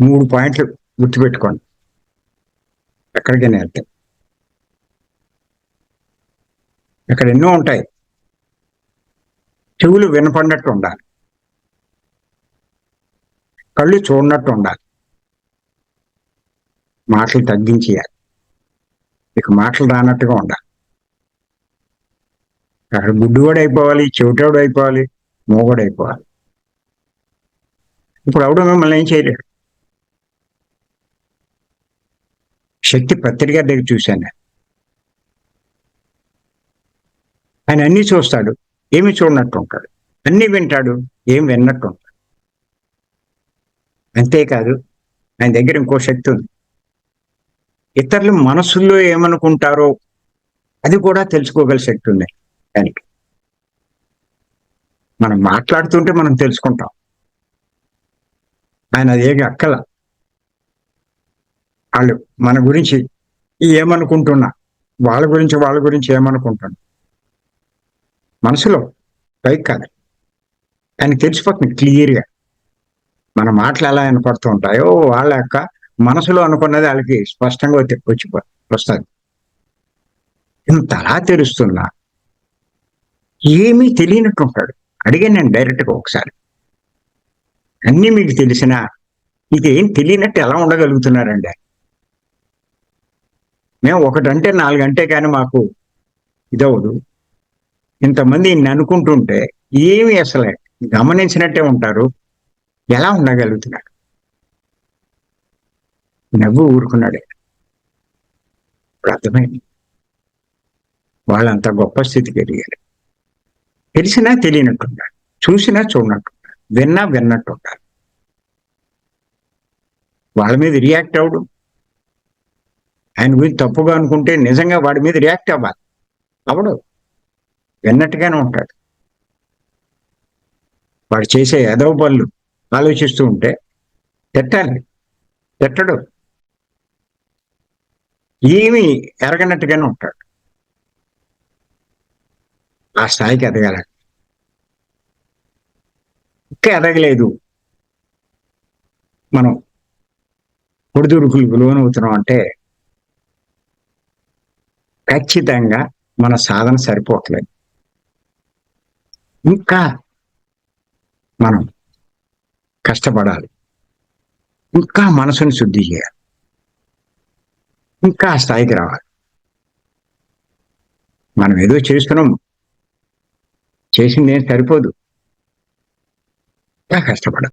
మూడు పాయింట్లు గుర్తుపెట్టుకోండి. ఎక్కడికైనా వెళ్తే. ఇక్కడ ఎన్నో ఉంటాయి. చెవులు వినపడినట్టు ఉండాలి. కళ్ళు చూడనట్టు ఉండాలి. మాటలు తగ్గించేయాలి. ఇక మాటలు రానట్టుగా ఉండాలి. అక్కడ గుడ్డువాడు అయిపోవాలి చెవిటోడు అయిపోవాలి మూగోడు అయిపోవాలి. ఇప్పుడు ఎవడు మిమ్మల్ని ఏం చేయలేడు. శక్తి పత్రిక దగ్గర చూశాను. ఆయన అన్ని చూస్తాడు ఏమి చూడనట్టు ఉంటాడు. అన్ని వింటాడు ఏం విన్నట్టు ఉంటాడు. అంతేకాదు ఆయన దగ్గర ఇంకో శక్తి ఉంది. ఇతరులు మనసుల్లో ఏమనుకుంటారో అది కూడా తెలుసుకోగల శక్తి ఉంది ఆయనకి. మనం మాట్లాడుతుంటే మనం తెలుసుకుంటాం. ఆయన అదేమి అక్కల. వాళ్ళు మన గురించి ఏమనుకుంటున్నా వాళ్ళ గురించి వాళ్ళ గురించి ఏమనుకుంటున్నా. మనసులో పైకి కాదు. ఆయన తెలిసిపోతుంది క్లియర్గా. మన మాటలు ఎలా వినపడుతూ ఉంటాయో వాళ్ళ యొక్క మనసులో అనుకున్నది వాళ్ళకి స్పష్టంగా వచ్చి వచ్చిపో వస్తుంది. ఇంతలా తెలుస్తున్నా ఏమీ తెలియనట్టు ఉంటాడు. అడిగాను నేను డైరెక్ట్గా ఒకసారి. అన్నీ మీకు తెలిసినా ఇదేం తెలియనట్టు ఎలా ఉండగలుగుతున్నారండి మేము ఒకటంటే నాలుగంటే కానీ మాకు ఇదవదు ఇంతమంది ఇన్ని అనుకుంటుంటే ఏమి అసలే గమనించినట్టే ఉంటారు. ఎలా ఉండగలుగుతున్నాడు నవ్వు ఊరుకున్నాడే. ఇప్పుడు అర్థమైంది. వాళ్ళంత గొప్ప స్థితికి ఎదిగారు. తెలిసినా తెలియనట్టుంటారు చూసినా చూడనట్టుంటారు విన్నా విన్నట్టుంటారు వాళ్ళ మీద రియాక్ట్ అవడం ఆయన గురించి తప్పుగా అనుకుంటే నిజంగా వాడి మీద రియాక్ట్ అవ్వాలి. అవడు విన్నట్టుగానే ఉంటాడు. వాడు చేసే ఎదవ పనులు ఆలోచిస్తూ ఉంటే తిట్టాలి. తిట్టడు. ఏమి ఎరగనట్టుగానే ఉంటాడు. ఆ స్థాయికి ఎదగల. ఇంకా ఎదగలేదు. మనం ఒడిదుడుకులకు లోనవుతున్నాం అంటే ఖచ్చితంగా మన సాధన సరిపోవట్లేదు. ఇంకా మనం కష్టపడాలి. ఇంకా మనసుని శుద్ధి చేయాలి. ఇంకా స్థాయికి రావాలి. మనం ఏదో చేస్తున్నాం. చేసింది ఏం సరిపోదు. ఇంకా కష్టపడాలి.